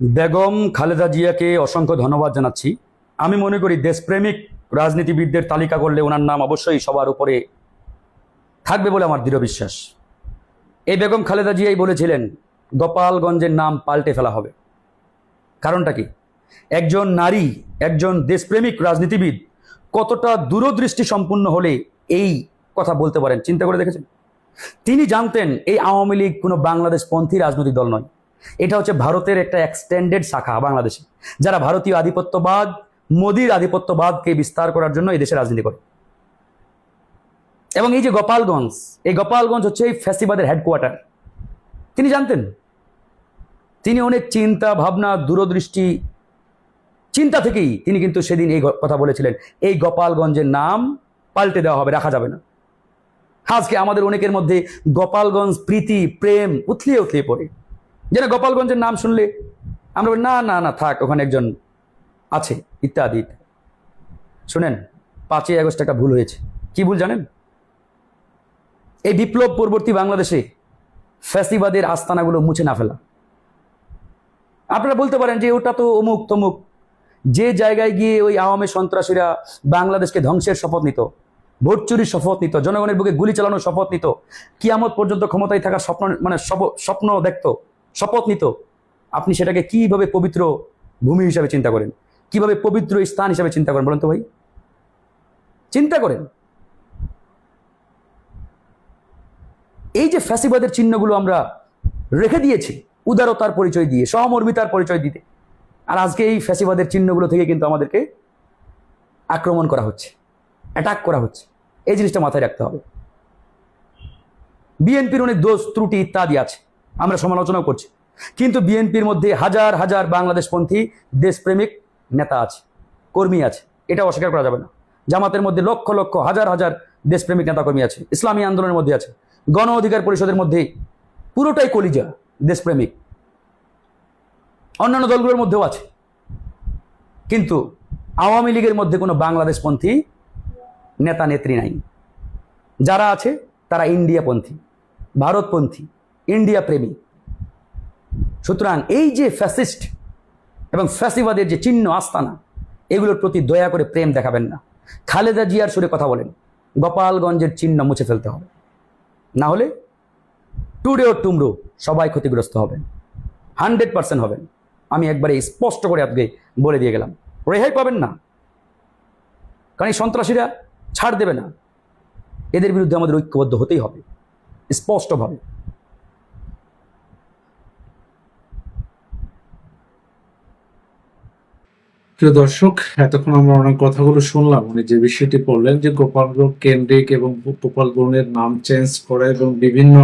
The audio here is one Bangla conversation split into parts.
বেগম খালেদা জিয়াকে অসংখ্য ধন্যবাদ জানাচ্ছি। আমি মনে করি দেশপ্রেমিক রাজনীতিবিদদের তালিকা করলে ওনার নাম অবশ্যই সবার উপরে থাকবে বলে আমার দৃঢ় বিশ্বাস। এই বেগম খালেদা জিয়াই বলেছিলেন, গোপালগঞ্জের নাম পাল্টে ফেলা হবে। কারণটা কি? একজন নারী, একজন দেশপ্রেমিক রাজনীতিবিদ কতটা দূরদৃষ্টি সম্পূর্ণ হলে এই কথা বলতে পারেন? চিন্তা করে দেখেছেন? তিনি জানতেন এই আওয়ামী লীগ কোনো বাংলাদেশপন্থী রাজনৈতিক দল নয়। এটা হচ্ছে ভারতের একটা এক্সটেন্ডেড শাখা বাংলাদেশে, যারা ভারতীয় আধিপত্যবাদ, মোদির আধিপত্যবাদকে বিস্তার করার জন্য এই দেশে রাজনীতি করে। এবং এই যে গোপালগঞ্জ, এই গোপালগঞ্জ হচ্ছে এই ফ্যাসিবাদের হেডকোয়ার্টার তিনি জানতেন, তিনি অনেক চিন্তা, ভাবনা, দূরদৃষ্টি, চিন্তা থেকেই তিনি কিন্তু সেদিন এই কথা বলেছিলেন, এই গোপালগঞ্জের নাম পাল্টে দেওয়া হবে, রাখা যাবে না। আজকে আমাদের অনেকের মধ্যে গোপালগঞ্জ প্রীতি, প্রেম উথলিয়ে উথলিয়ে পড়ে। যেন গোপালগঞ্জের নাম শুনলে আমরা বলি, না না না থাক ওখানে একজন আছে। ইত্যাদি। শুনেন পাঁচই আগস্ট একটা ভুল হয়েছে। কি ভুল জানেন? এই বিপ্লব পরবর্তী বাংলাদেশে ফ্যাসিবাদের আস্তানাগুলো মুছে না ফেলা। আপনারা বলতে পারেন যে ওটা তো অমুক তমুক। যে জায়গায় গিয়ে ওই আওয়ামী সন্ত্রাসীরা বাংলাদেশকে ধ্বংসের শপথ নিত ভোট চুরির শপথ নিত জনগণের বুকে গুলি চালানোর শপথ নিত কিয়ামত পর্যন্ত ক্ষমতায় থাকার স্বপ্ন মানে স্বপ্ন দেখত শপথ নিত, আপনি সেটাকে কীভাবে পবিত্র ভূমি হিসাবে চিন্তা করেন? কীভাবে পবিত্র স্থান হিসাবে চিন্তা করেন বলেন তো ভাই? চিন্তা করেন। এই যে ফ্যাসিবাদের চিহ্নগুলো আমরা রেখে দিয়েছি, উদারতার পরিচয় দিয়ে, সহমর্মিতার পরিচয় দিতে, আর আজকে এই ফ্যাসিবাদের চিহ্নগুলো থেকে কিন্তু আমাদেরকে আক্রমণ করা হচ্ছে অ্যাটাক করা হচ্ছে। এই জিনিসটা মাথায় রাখতে হবে। বিএনপির অনেক দোষ, ত্রুটি ইত্যাদি আছে। আমরা সমালোচনাও করছি। কিন্তু বিএনপির মধ্যে হাজার হাজার বাংলাদেশপন্থী দেশপ্রেমিক নেতা আছে, কর্মী আছে এটা অস্বীকার করা যাবে না। জামাতের মধ্যে লক্ষ লক্ষ হাজার হাজার দেশপ্রেমিক নেতাকর্মী আছে, ইসলামী আন্দোলনের মধ্যে আছে, গণ অধিকার পরিষদের মধ্যে পুরোটাই কলিজা, দেশপ্রেমিক। অন্যান্য দলগুলোর মধ্যেও আছে। কিন্তু আওয়ামী লীগের মধ্যে কোনো বাংলাদেশপন্থী নেতা নেত্রী নাই। যারা আছে, তারা ইন্ডিয়াপন্থী, ভারতপন্থী। ইন্ডিয়া প্রেমী। সুতরাং এই যে ফ্যাসিস্ট এবং ফ্যাসিবাদের যে চিহ্ন আস্তানা, এগুলোর প্রতি দয়া করে প্রেম দেখাবেন না। খালেদা জিয়ার সুরে কথা বলেন, গোপালগঞ্জের চিহ্ন মুছে ফেলতে হবে। না হলে টুডে ও টুমরো সবাই ক্ষতিগ্রস্ত হবেন। হান্ড্রেড পার্সেন্ট হবেন। আমি একবারে স্পষ্ট করে আজকে বলে দিয়ে গেলাম। রেহাই পাবেন না। কারণ এই সন্ত্রাসীরা ছাড় দেবে না। এদের বিরুদ্ধে আমাদের ঐক্যবদ্ধ হতেই হবে। স্পষ্টভাবে। প্রিয় দর্শক, এতক্ষণ আমরা অনেক কথাগুলো শুনলাম। উনি যে বিষয়টি বললেন যে গোপালগঞ্জ কেন্দ্রিক এবং গোপালগঞ্জের নাম চেঞ্জ করে এবং বিভিন্ন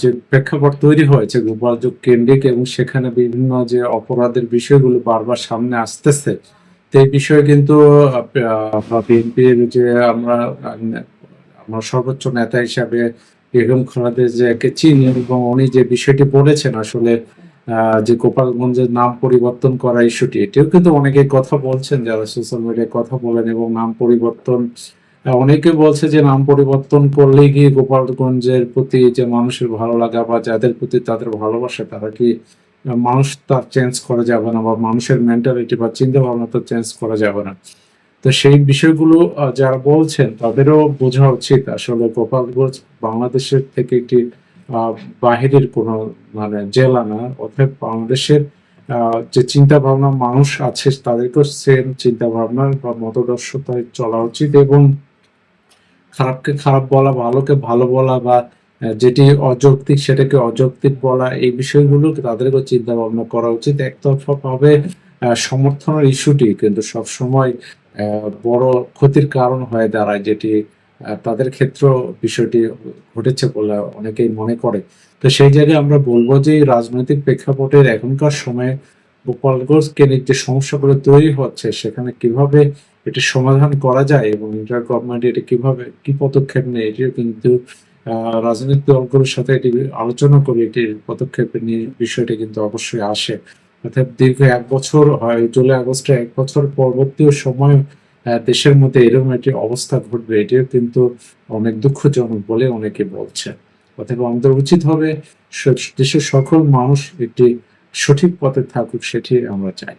যে প্রেক্ষাপট তৈরি হয়েছে গোপালযোগ কেন্দ্রিক এবং সেখানে বিভিন্ন যে অপরাধের বিষয়গুলো বারবার সামনে আসতেছে তো এই বিষয়ে কিন্তু বিএনপির যে আমরা আমরা সর্বোচ্চ নেতা হিসাবে বেগম খালেদা জিয়াকে চিনি এবং উনি যে বিষয়টি বলেছেন আসলে যে গোপালগঞ্জের নাম পরিবর্তন করা ইস্যুটি এটিও কিন্তু অনেকে কথা বলছেন যারা সোশ্যাল মিডিয়ায় কথা বলেন এবং নাম পরিবর্তন অনেকে বলছে যে নাম পরিবর্তন করলে গিয়ে গোপালগঞ্জের প্রতি যে মানুষের ভালো লাগা বা যাদের প্রতি তাদের ভালোবাসা, তারা কি মানুষ তার চেঞ্জ করা যাবে না বা মানুষের মেন্টালিটি বা চিন্তা ভাবনা তো চেঞ্জ করা যাবে না। তো সেই বিষয়গুলো যারা বলছেন, তাদেরও বোঝা উচিত আসলে গোপালগঞ্জ বাংলাদেশের থেকে একটি বাহিরের কোনো মানে জেলা না অর্থাৎ বাংলাদেশের যে চিন্তা ভাবনা মানুষ আছে তাদেরকেও সেম চিন্তা ভাবনা বা মতদর্শতায় চলা উচিত এবং খারাপকে খারাপ বলা ভালোকে ভালো বলা বা যেটি অযৌক্তিক সেটাকে অযৌক্তিক বলা এই বিষয়গুলো তাদেরকেও চিন্তা ভাবনা করা উচিত। একতরফা ভাবে আহ, সমর্থনের ইস্যুটি কিন্তু সবসময় বড় ক্ষতির কারণ হয়ে দাঁড়ায় যেটি তাদের ক্ষেত্রে বিষয়টি ঘটেছে বলে অনেকেই মনে করে। তো সেই জায়গায় আমরা বলব যে রাজনৈতিক প্রেক্ষাপটের এখনকার সময়ে গোপালগঞ্জ কেন্দ্রিক যে সমস্যাগুলো তৈরি হচ্ছে, সেখানে কীভাবে এটি সমাধান করা যায় এবং ইন্টার গভর্নমেন্ট এটি কীভাবে, কি পদক্ষেপ নেয়, এটিও কিন্তু রাজনৈতিক দলগুলোর সাথে এটি আলোচনা করে এটি পদক্ষেপ নিয়ে বিষয়টি কিন্তু অবশ্যই আসে। অর্থাৎ দীর্ঘ এক বছর হয়, জুলাই আগস্টে এক বছর পরবর্তী সময় দেশের মধ্যে এরকম একটি অবস্থা ঘটবে, এটিও কিন্তু অনেক দুঃখজনক বলে অনেকে বলছে। অথবা আমাদের উচিত হবে দেশের সকল মানুষ একটি সঠিক পথে থাকুক, সেটি আমরা চাই।